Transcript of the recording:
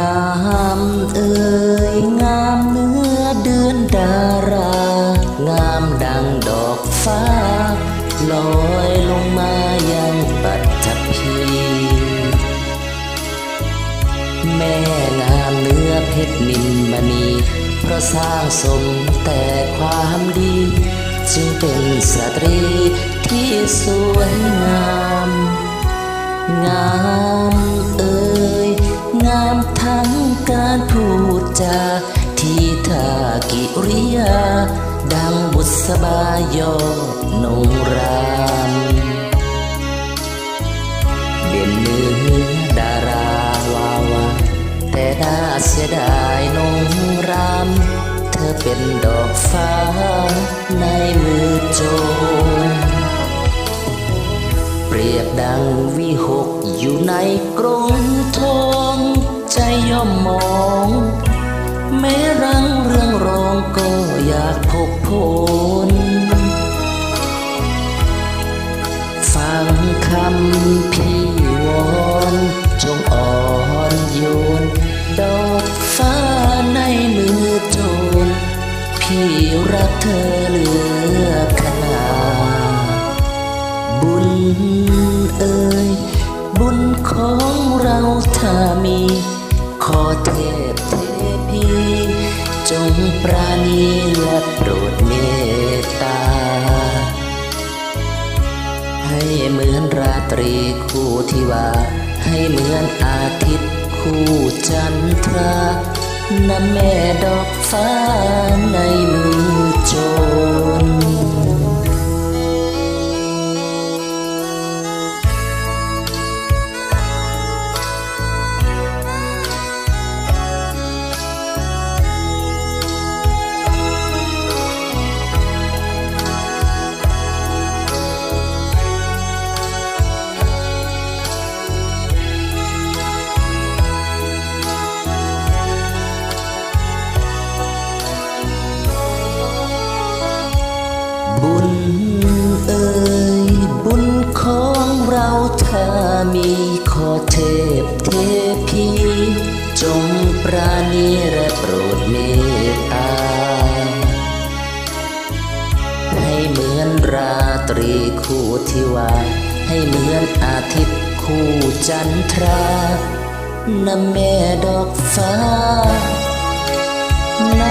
ามเอ่ยงามเนื้อเดือนดารางามดังดอกฟ้า ลอยลงมายังปัจจพีแม่งามเนื้อเพชรนินมณีเพราะสร้างสมแต่ความดี จึงเป็นสตรีที่สวยงาม งาม การพูดจาที่ท่ากิริยา ดังบุษบายอนงรามเด่นเนื้อดาราวาวาแต่น่าเสียดายนงราม เธอเป็นดอกฟ้าในมือโจรเปรียบดังวิหกอยู่ในกรงทอง ใจย่อมมอง แม้รังเรื่องรองก็อยากพบพลฟังคำพี่วอนจงอ่อนโยนดอกฟ้าในมือโจรพี่รักเธอเหลือขนาบุญเอ่ยบุญของเราถ้ามี ขอเทพเทพีจงปราณีและโปรดเมตตา ให้เหมือนราตรีคู่ที่ว่า ให้เหมือนอาทิตย์คู่จันทราน้ำแม่ดอกฟ้า บุญเอ่ยบุญของเราถ้ามีขอเทพเทพีจงปราณีและโปรดเมตตา ให้เหมือนราตรีคู่ที่ว่า ให้เหมือนอาทิตย์คู่จันทราน้ำแม่ดอกฟ้าใน